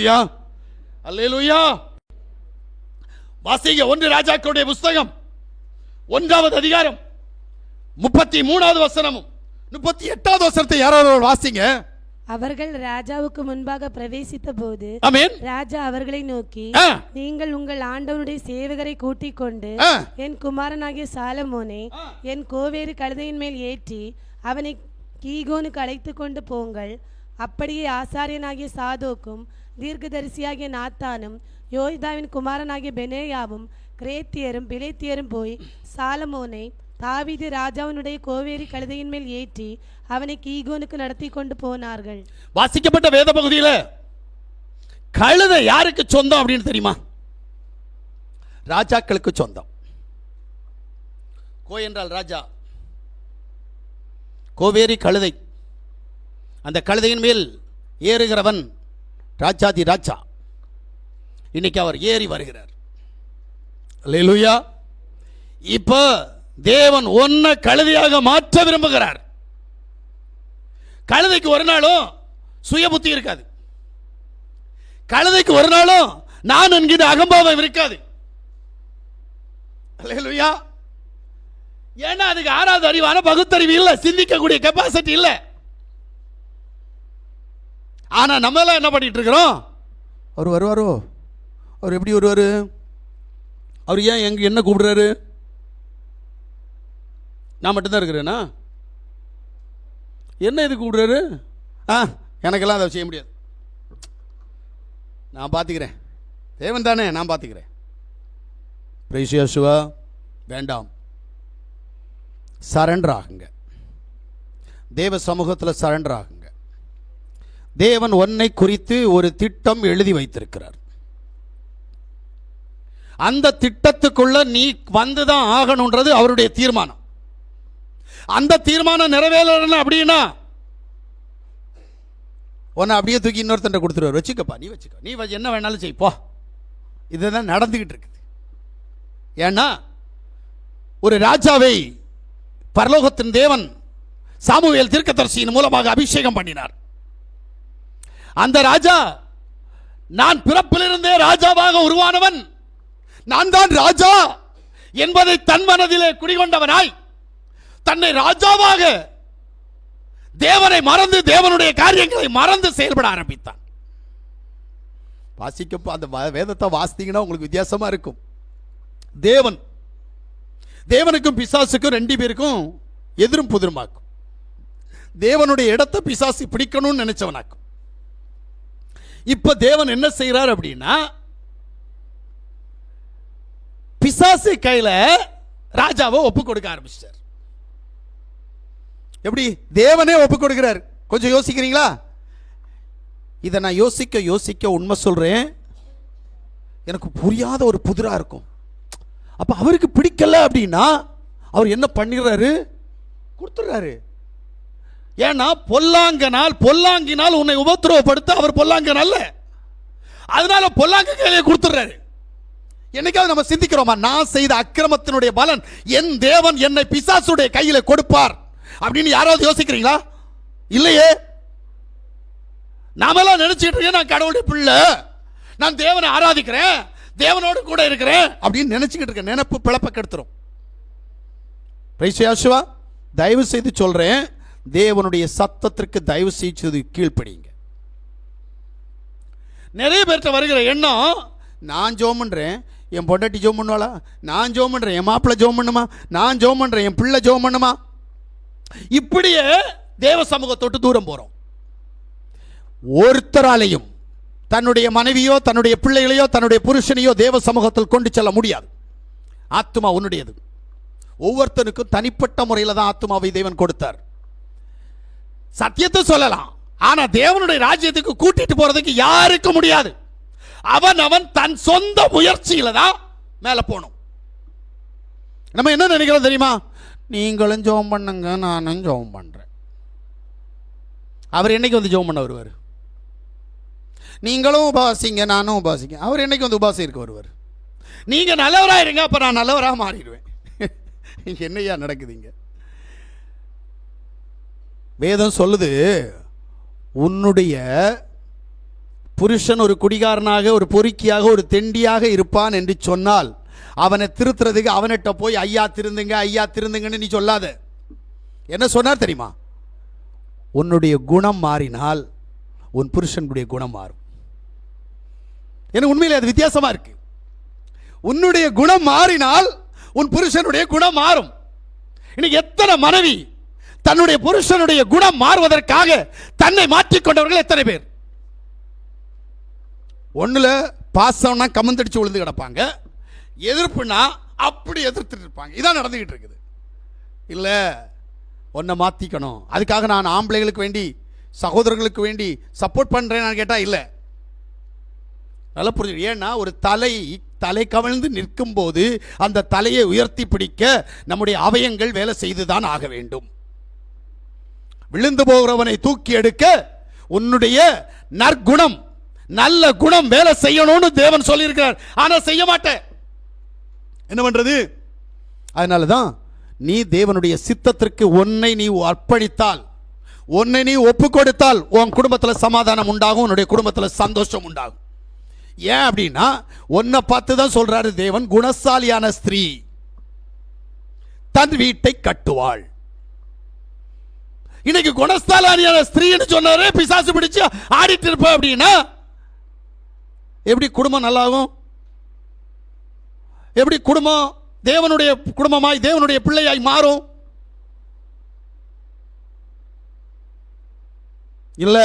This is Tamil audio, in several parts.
அல்லேலூயா அல்லேலூயா வாசிங்க ஒன்று ராஜாக்களுடைய புஸ்தகம். ஒன்றாவது அதிகாரம். முப்பத்தி மூணாவது வசனமும். முப்பத்தி எட்டாவது வசனத்தை யாராவது வாசிங்க. அவர்கள் ராஜாவுக்கு முன்பாக பிரவேசித்த போது ராஜா அவர்களை நோக்கி நீங்கள் உங்கள் ஆண்டவனுடைய சேவகரை கூட்டிக் கொண்டு. என் குமாரனாகிய சாலமோனை என் கோவேறு கழுதையின் மேல் ஏற்றி அவனை கீகோனுக்கு அழைத்து கொண்டு போங்கள். அப்படியே ஆசாரியனாகிய சாதோக்கும் தீர்க்கதரிசியாகிய நாத்தானும் யோய்தாவின் குமாரனாகிய பெனேயாவும் கிரேத்தியரும் பிலேத்தியரும் போய் சாலமோனை தாவிது ராஜாவினுடைய கோவேரி கழுதையின் மேல் ஏற்றி அவனை கீகோனுக்கு நடத்தி கொண்டு போனார்கள். வாசிக்கப்பட்ட வேத பகுதியில் கழுதை யாருக்கு சொந்தம் அப்படின்னு தெரியுமா? ராஜாக்களுக்கு சொந்தம். கோ என்றால் ராஜா. கோவேரி கழுதை. அந்த கழுதையின் மேல் ஏறுகிறவன் ராஜாதி ராஜா. இன்னைக்கு அவர் ஏறி வருகிறார். அல்லேலூயா இப்போ தேவன் ஒன்ன கழுதையாக மாற்ற விரும்புகிறார். கழுதைக்கு ஒரு நாளும் சுய புத்தி இருக்காது. கழுதைக்கு ஒரு நாளும் நான் என்கிற அகம்பாவம் இருக்காது. ஏன்னா அதுக்கு ஆறாவது அறிவான பகுத்தறிவு இல்லை சிந்திக்கக்கூடிய கெப்பாசிட்டி இல்லை. ஆனால் நம்மளாம் என்ன பண்ணிகிட்டு இருக்கிறோம் அவர் வருவாரோ? அவர் எப்படி வருவார்? அவர் ஏன் எங்கே என்ன கூப்பிடுறாரு? நான் மட்டும்தான் இருக்கிறேனா? என்ன இது கூப்பிடுறாரு? ஆ எனக்கெல்லாம் அதை செய்ய முடியாது. நான் பார்த்துக்கிறேன் தேவன் தானே நான் பார்த்துக்கிறேன் பிரைசியாசுவா வேண்டாம். சரண்டர் ஆகுங்க. தேவ சமூகத்தில் சரண்டர் ஆகுங்க. தேவன் ஒன்னை குறித்து ஒரு திட்டம் எழுதி வைத்திருக்கிறார். அந்த திட்டத்துக்குள்ள நீ வந்துதான் ஆகணுன்றது அவருடைய தீர்மானம். அந்த தீர்மானம் நிறைவேறணும் அப்படின்னா உன்னை அப்படியே தூக்கி இன்னொருத்தன் கொடுத்துருவார். வச்சுக்கப்பா நீ வச்சுக்கோ. நீ என்ன வேணாலும் செய்ப்போ இதுதான் நடந்துகிட்டு இருக்குது. ஏன்னா ஒரு ராஜாவை பரலோகத்தின் தேவன் சாமுவேல் தீர்க்கதரிசியின் மூலமாக அபிஷேகம் பண்ணினார். அந்த ராஜா நான் பிறப்பிலிருந்தே ராஜாவாக உருவானவன். நான் தான் ராஜா என்பதை தன் மனதிலே குடிகொண்டவனாய் தன்னை ராஜாவாக தேவனை மறந்து தேவனுடைய காரியங்களை மறந்து செயல்பட ஆரம்பித்தான். வாசிக்கப்போ அந்த வ- வேதத்தை வாசித்தீங்கன்னா உங்களுக்கு வித்தியாசமா இருக்கும். தேவன் தேவனுக்கும் பிசாசுக்கும் ரெண்டு பேருக்கும் எதிரும் புதிருமாக்கும். தேவனுடைய இடத்தை பிசாசு பிடிக்கணும்னு நினைச்சவனாக்கும். இப்போ தேவன் என்ன செய்கிறார் அப்படின்னா பிசாசு கையில் ராஜாவை ஒப்பு கொடுக்க ஆரம்பிச்சிட்டார். எப்படி? தேவனே ஒப்பு கொடுக்கிறார். கொஞ்சம் யோசிக்கிறீங்களா? இதை நான் யோசிக்க யோசிக்க உண்மை சொல்கிறேன் எனக்கு புரியாத ஒரு புதிராக இருக்கும். அப்போ அவருக்கு பிடிக்கல அப்படின்னா அவர் என்ன பண்ணிடுறாரு? கொடுத்துட்றாரு. ஏன்னா பொல்லாங்கனால் பொல்லாங்கினால் உன்னை உபத்திரவப்படுத்த அவர் பொல்லாங்கன் அல்ல. அதனால பொல்லாங்க கையிலே கொடுத்துடுறாரு. என்னைக்காவது நம்ம சிந்திக்கிறோமா? நான் செய்த அக்கிரமத்தினுடைய பலன் என் தேவன் என்னை பிசாசுடைய கையில் கொடுப்பார். அப்படின்னு யாராவது யோசிக்கிறீங்களா? இல்லையே. நாமெல்லாம் நினைச்சிட்டு இருக்கேன் நான் கடவுளுடைய பிள்ளை. நான் தேவனை ஆராதிக்கிறேன் தேவனோடு கூட இருக்கிறேன் அப்படின்னு நினைச்சுக்கிட்டு இருக்கேன். நினைப்பு பிழப்ப கெடுத்துரும். பிரைசியாசுவா தயவு செய்து சொல்கிறேன் தேவனுடைய சத்தத்திற்கு தயவு செய்து கீழ்ப்படிங்க நிறைய பேர்கிட்ட வருகிற எண்ணம் நான் ஜோம் என் பொண்டாட்டி ஜோம் பண்ணுவாளா? நான் ஜோம் என் மாப்பிள்ளை ஜோம் பண்ணுமா? நான் ஜோம் என் பிள்ளை ஜோம் பண்ணுமா? இப்படியே தேவ சமூகத்தொட்டு தூரம் போகிறோம் ஒருத்தராலையும் தன்னுடைய மனைவியோ தன்னுடைய பிள்ளைகளையோ தன்னுடைய புருஷனையோ தேவ சமூகத்தில் கொண்டு செல்ல முடியாது. ஆத்துமா உன்னுடையது. ஒவ்வொருத்தனுக்கும் தனிப்பட்ட முறையில் தான் ஆத்மாவை தேவன் கொடுத்தார். சத்தியத்தை சொல்லலாம். ஆனா தேவனுடைய ராஜ்யத்துக்கு கூட்டிட்டு போறதுக்கு யாருக்கும் முடியாது. அவன் அவன் தன் சொந்த முயற்சியில தான் மேல போகணும். நம்ம என்ன நினைக்கிறோம் தெரியுமா? நீங்களும் ஜெபம் பண்ணுங்க நானும் ஜெபம் பண்றேன். அவர் என்னைக்கு வந்து ஜெபம் பண்ண வருவார்? நீங்களும் உபாசிங்க நானும் உபாசிங்க. அவர் என்னைக்கு வந்து உபாசி இருக்க வருவார்? நீங்க நல்லவராக இருங்க அப்ப நான் நல்லவராக மாறிடுவேன். என்னையா நடக்குதுங்க வேதம் சொல்லுது உன்னுடைய புருஷன் ஒரு குடிகாரனாக ஒரு பொறுக்கியாக ஒரு தெண்டியாக இருப்பான் என்று சொன்னால் அவனை திருத்துறதுக்கு அவன்கிட்ட போய் ஐயா திருந்துங்க ஐயா திருந்துங்கன்னு நீ சொல்லாத. என்ன சொன்னார் தெரியுமா? உன்னுடைய குணம் மாறினால் உன் புருஷனுடைய குணம் மாறும். எனக்கு உண்மையில் அது வித்தியாசமா இருக்கு. உன்னுடைய குணம் மாறினால் உன் புருஷனுடைய குணம் மாறும். இன்னைக்கு எத்தனை மனைவி தன்னுடைய புருஷனுடைய குணம் மாறுவதற்காக தன்னை மாற்றிக்கொண்டவர்கள் எத்தனை பேர்? ஒண்ணுல பாசம்னா கமந்தடிச்சு விழுந்து கிடப்பாங்க. எதிர்ப்புனா அப்படி எதிர்த்துட்டு இருப்பாங்க. இதான் நடந்துகிட்டு இருக்குது. இல்லை ஒன்றை மாற்றிக்கணும் அதுக்காக நான் ஆம்பளைகளுக்கு வேண்டி சகோதரர்களுக்கு வேண்டி சப்போர்ட் பண்ணுறேன்னு கேட்டால் இல்லை. நல்லா புரிஞ்சு ஏன்னா ஒரு தலை தலை கவிழ்ந்து நிற்கும் போது அந்த தலையை உயர்த்தி பிடிக்க நம்முடைய அவயங்கள் வேலை செய்து தான் ஆக வேண்டும். விழுந்து போகிறவனை தூக்கி எடுக்க உன்னுடைய நற்குணம் நல்ல குணம் வேலை செய்யணும்னு தேவன் சொல்லியிருக்கிறார். ஆனால் செய்ய மாட்டேன். என்ன பண்றது? அதனால தான் நீ தேவனுடைய சித்தத்திற்கு உன்னை நீ அர்ப்பணித்தால் உன்னை நீ ஒப்பு கொடுத்தால் உன் குடும்பத்தில் சமாதானம் உண்டாகும் உன்னுடைய குடும்பத்தில் சந்தோஷம் உண்டாகும். ஏன் அப்படின்னா உன்னை பார்த்து தான் சொல்றாரு தேவன் குணசாலியான ஸ்திரீ தன் வீட்டை கட்டுவாள். இன்னைக்கு குணஸ்தாலானியான ஸ்திரீன்னு சொன்னாரு பிசாசு பிடிச்சு ஆடிட்டு இருப்ப அப்படின்னா எப்படி குடும்பம் நல்லாகும்? எப்படி குடும்பம் தேவனுடைய குடும்பமாய் தேவனுடைய பிள்ளையாய் மாறும்? இல்ல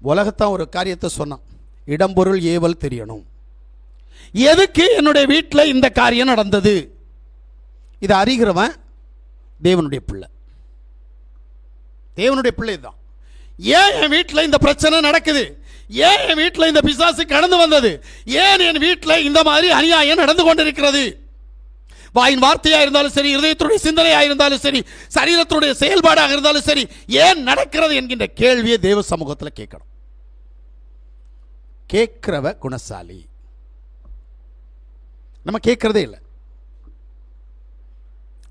உலகத்தான் ஒரு காரியத்தை சொன்னான். இடம்பொருள் ஏவல் தெரியணும். எதுக்கு என்னுடைய வீட்டில் இந்த காரியம் நடந்தது? இதை அறிகிறவன் தேவனுடைய பிள்ளை. தேவனுடைய பிள்ளை தான் ஏன் என் வீட்டில் இந்த பிரச்சனை நடக்குது? ஏன் என் வீட்டில் இந்த பிசாசு கடந்து வந்தது? ஏன் என் வீட்டில் இந்த மாதிரி அநியாயம் நடந்து கொண்டிருக்கிறது? வாயின் வார்த்தையாக இருந்தாலும் சரி இருதயத்துடைய சிந்தனையாக இருந்தாலும் சரி சரீரத்துடைய செயல்பாடாக இருந்தாலும் சரி ஏன் நடக்கிறது என்கின்ற கேள்வியை தேவ சமூகத்தில் கேட்கணும். கேட்கிறவ குணசாலி. நம்ம கேட்கறதே இல்லை.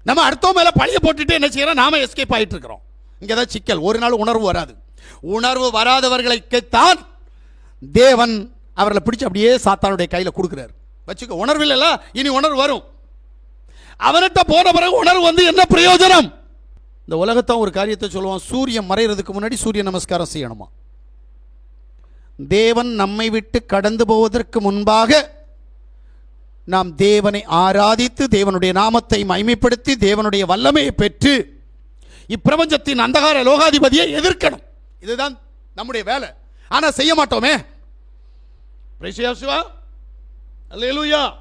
நம்ம அடுத்தவங்க மேலே பழிய போட்டுட்டு என்ன செய்யறோம்? நாம எஸ்கேப் ஆகிட்டு இருக்கிறோம் இங்கே தான் சிக்கல். ஒரு நாள் உணர்வு வராது. உணர்வு வராதவர்களுக்குத்தான் தேவன் அவர்களை பிடிச்சி அப்படியே சாத்தானுடைய கையில் கொடுக்குறாரு. வச்சுக்க உணர்வு இல்லைல்ல இனி உணர்வு வரும். அவர்கிட்ட போன பிறகு உணர்வு வந்து என்ன பிரயோஜனம்? இந்த உலகத்தான் ஒரு காரியத்தை சொல்லுவான் சூரியன் மறைகிறதுக்கு முன்னாடி சூரிய நமஸ்காரம் செய்யணுமா? தேவன் நம்மை விட்டு கடந்து போவதற்கு முன்பாக நாம் தேவனை ஆராதித்து தேவனுடைய நாமத்தை மைமைப்படுத்தி தேவனுடைய வல்லமையை பெற்று இப்பிரபஞ்சத்தின் அந்தகார லோகாதிபதியை எதிர்க்கணும். இதுதான் நம்முடைய வேலை. ஆனால் செய்ய மாட்டோமே. Praise சிவா அல்லேலூயா